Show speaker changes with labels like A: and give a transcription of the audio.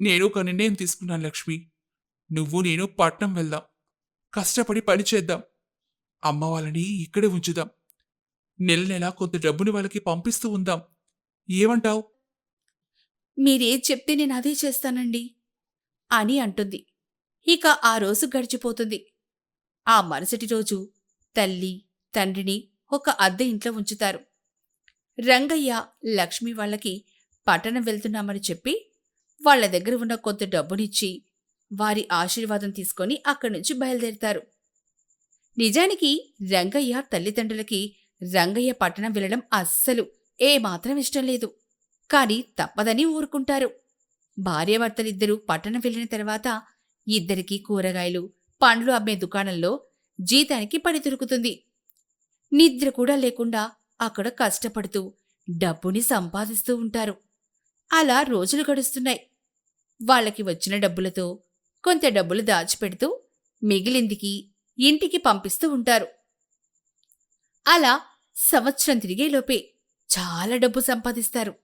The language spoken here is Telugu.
A: నేను ఒక నిర్ణయం తీసుకున్నాను లక్ష్మి. నువ్వు నేను పట్నం వెళ్దాం. కష్టపడి పని చేద్దాం. అమ్మ వాళ్ళని ఇక్కడే ఉంచుదాం. నెల నెలా కొంత డబ్బుని వాళ్ళకి పంపిస్తూ ఉందాం. ఏమంటావు?
B: మీరేం చెప్తే నేను అదే చేస్తానండి అని అంటుంది. ఇక ఆ రోజు గడిచిపోతుంది. ఆ మరుసటి రోజు తల్లి తండ్రిని ఒక అద్దె ఇంట్లో ఉంచుతారు. రంగయ్య లక్ష్మి వాళ్ళకి పట్టణం వెళ్తున్నామని చెప్పి వాళ్ళ దగ్గర ఉన్న కొంత డబ్బునిచ్చి వారి ఆశీర్వాదం తీసుకొని అక్కడి నుంచి బయలుదేరుతారు. నిజానికి రంగయ్య తల్లిదండ్రులకి రంగయ్య పట్టణం వెళ్ళడం అస్సలు ఏమాత్రం ఇష్టం లేదు. కాని తప్పదని ఊరుకుంటారు. భార్యాభర్తలిద్దరూ పట్టణం వెళ్ళిన తర్వాత ఇద్దరికీ కూరగాయలు పండ్లు అమ్మే దుకాణంలో జీతానికి పని దొరుకుతుంది. నిద్ర కూడా లేకుండా అక్కడ కష్టపడుతూ డబ్బుని సంపాదిస్తూ ఉంటారు. అలా రోజులు గడుస్తున్నాయి. వాళ్ళకి వచ్చిన డబ్బులతో కొంత డబ్బులు దాచిపెడుతూ మిగిలిందికి ఇంటికి పంపిస్తూ ఉంటారు. అలా సంవత్సరం తిరిగేలోపే చాలా డబ్బు సంపాదిస్తారు.